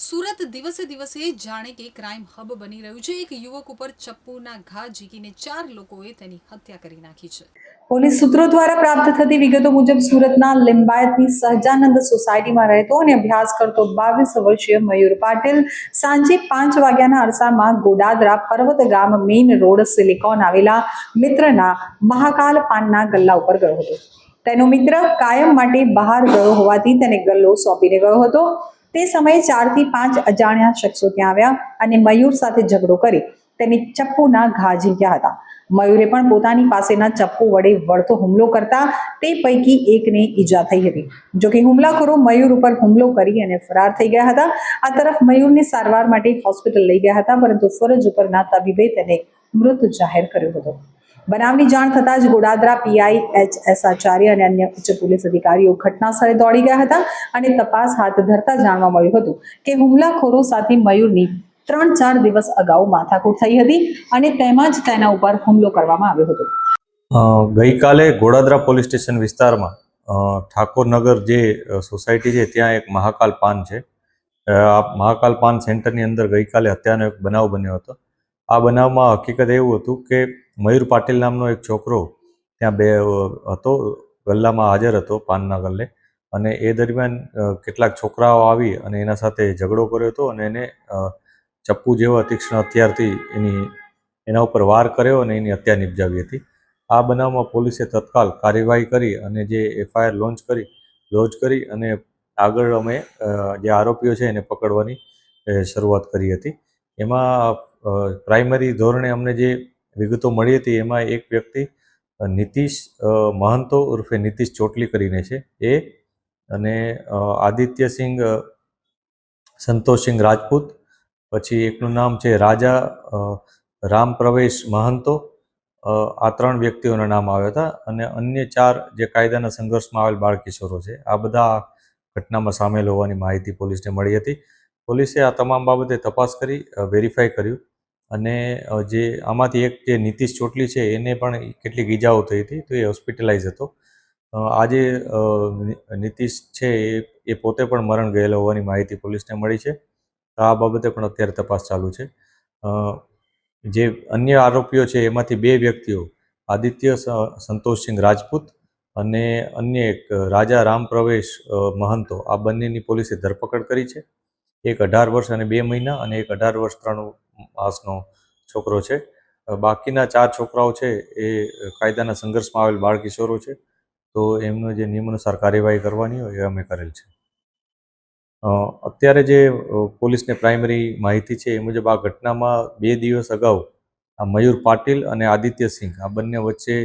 સુરત દિવસે દિવસે જાણે કે ક્રાઇમ હબ બની રહ્યું છે. એક યુવક ઉપર ચપ્પુના ઘા ઝીકીને ચાર લોકોએ તેની હત્યા કરી નાખી છે. પોલીસ સૂત્રો દ્વારા પ્રાપ્ત થતી વિગતો મુજબ સુરતના લિંબાયતની સહજાનંદ સોસાયટીમાં રહેતો અને અભ્યાસ કરતો બાવીસ વર્ષીય મયુર પાટીલ સાંજે પાંચ વાગ્યાના અરસામાં ગોડાદરા પર્વત ગામ મેઇન રોડ સિલિકોન આવેલા મિત્રના મહાકાલ પાનના ગલ્લા ઉપર ગયો હતો. તેનો મિત્ર કાયમ માટે બહાર ગયો હોવાથી તેને ગલ્લો સોંપીને ગયો હતો. તે સમયે ચારથી પાંચ અજાણ્યા શખ્સો ત્યાં આવ્યા અને મયુર સાથે ઝઘડો કરી તેને ચપ્પુના ઘા ઝીંક્યા હતા. મયુરે પણ પોતાની પાસેના ચપ્પુ વડે વળતો હુમલો કરતા તે પૈકી એકને ઈજા થઈ હતી. જોકે હુમલાખોરો મયુર ઉપર હુમલો કરી અને ફરાર થઈ ગયા હતા. આ તરફ મયુરને સારવાર માટે હોસ્પિટલ લઈ ગયા હતા, પરંતુ ફરજ ઉપરના તબીબે તેને મૃત જાહેર કર્યો હતો. બનાવની જાણ થતાં જ Godadara PI H S Acharya અને અન્ય ઉચ્ચ પોલીસ અધિકારીઓ ઘટના સ્થળે દોડી ગયા હતા અને તપાસ હાથ ધરતા જાણવા મળ્યું હતું કે હુમલાખોરો સાથે મયુરની ત્રણ ચાર દિવસ અગાઉ માથાકૂટ થઈ હતી અને તેમાં જ તેના ઉપર હુમલો કરવામાં આવ્યો હતો. ગઈકાલે ગોડાદરા પોલીસ સ્ટેશન વિસ્તારમાં ઠાકોરનગર જે સોસાયટી છે, ત્યાં એક મહાકાલ પાન છે. આ મહાકાલ પાન સેન્ટરની અંદર ગઈકાલે હત્યાનો એક બનાવ બન્યો હતો. આ બનાવમાં હકીકત એવું હતું કે મયુર પાટીલ નામનો એક છોકરો ત્યાં બે હતો, ગલ્લામાં હાજર હતો પાનના ગલ્લે. અને એ દરમિયાન કેટલાક છોકરાઓ આવી અને એના સાથે ઝઘડો કર્યો હતો અને એને ચપ્પુ જેવા તીક્ષ્ણ હથિયારથી એની, એના ઉપર વાર કર્યો અને એની હત્યા નિપજાવી હતી. આ બનાવમાં પોલીસે તત્કાલ કાર્યવાહી કરી અને જે એફઆઈઆર લોન્ચ કરી લોન્ચ કરી અને આગળ અમે જે આરોપીઓ છે એને પકડવાની શરૂઆત કરી હતી. એમાં પ્રાઇમરી ધોરણે અમને જે વિગતો મળી હતી, એમાં એક વ્યક્તિ નીતિશ મહંતો ઉર્ફે નીતિશ ચોટલી કરીને છે. એ અને આદિત્યસિંહ સંતોષસિંહ રાજપૂત, પછી એકનું નામ છે રાજા રામ પ્રવેશ મહંતો. આ ત્રણ વ્યક્તિઓના નામ આવ્યા હતા અને અન્ય ચાર જે કાયદાના સંઘર્ષમાં આવેલ બાળકિશોરો છે, આ બધા ઘટનામાં સામેલ હોવાની માહિતી પોલીસને મળી હતી. પોલીસે આ તમામ બાબતે તપાસ કરી વેરીફાઈ કર્યું. અને જે આમાંથી એક જે નીતિશ ચોટલી છે, એને પણ કેટલીક ઈજાઓ થઈ હતી, તો એ હોસ્પિટલાઇઝ હતો. આજે નીતિશ છે, એ એ પોતે પણ મરણ ગયેલો હોવાની માહિતી પોલીસને મળી છે. આ બાબતે પણ અત્યારે તપાસ ચાલુ છે. જે અન્ય આરોપીઓ છે, એમાંથી બે વ્યક્તિઓ, આદિત્ય સંતોષસિંહ રાજપૂત અને અન્ય એક રાજા રામ પ્રવેશ મહંતો, આ બંનેની પોલીસે ધરપકડ કરી છે. એક અઢાર વર્ષ અને બે મહિના અને એક અઢાર વર્ષ ત્રણ માસનો છોકરો છે. બાકીના ચાર છોકરાઓ છે એ કાયદાના સંઘર્ષમાં આવેલ બાળકિશોરો છે. તો એમનો જે નિયમાનુસાર કાર્યવાહી કરવાની હોય એ અમે કરેલ છે. અત્યારે જે પોલીસને પ્રાઇમરી માહિતી છે એ મુજબ આ ઘટનામાં બે દિવસ અગાઉ આ મયુર પાટીલ અને આદિત્ય સિંહ આ બંને વચ્ચે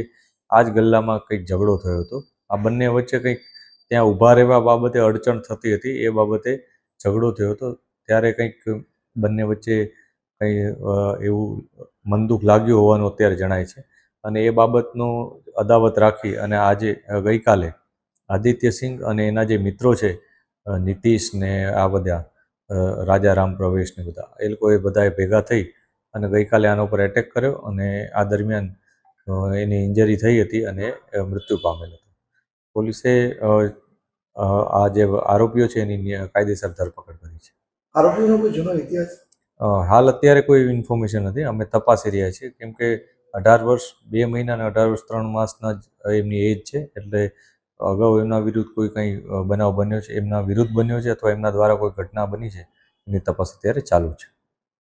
આ જ ગલ્લામાં કંઈક ઝઘડો થયો હતો. આ બંને વચ્ચે કંઈક ત્યાં ઊભા રહેવા બાબતે અડચણ થતી હતી એ બાબતે ઝઘડો થયો હતો. ત્યારે કંઈક બંને વચ્ચે કંઈ એવું મનદુખ લાગ્યું હોવાનું અત્યારે જણાય છે. અને એ બાબતનું અદાવત રાખી અને આજે ગઈકાલે આદિત્યસિંહ અને એના જે મિત્રો છે નીતિશ ને આ બધા અ, રાજા રામ પ્રવેશ ને બધા એ લોકોએ બધાએ ભેગા થઈ અને ગઈકાલે આના ઉપર એટેક કર્યો અને આ દરમિયાન એની ઇન્જરી થઈ હતી અને મૃત્યુ પામેલ હતો. પોલીસે આ જે આરોપીઓ છે એની કાયદેસર ધરપકડ કરી છે. આરોપીઓનો કોઈ જૂનો ઇતિહાસ? હાલ અત્યારે કોઈ ઇન્ફોર્મેશન નથી. અમે તપાસી રહ્યા છીએ. કેમ કે અઢાર વર્ષ, બે મહિના અને અઢાર વર્ષ, ત્રણ માસના જ એમની એજ છે. એટલે અગાઉ એમના વિરુદ્ધ કોઈ કંઈ બનાવ બન્યો છે, એમના વિરુદ્ધ બન્યો છે અથવા એમના દ્વારા કોઈ ઘટના બની છે, એની તપાસ અત્યારે ચાલુ છે.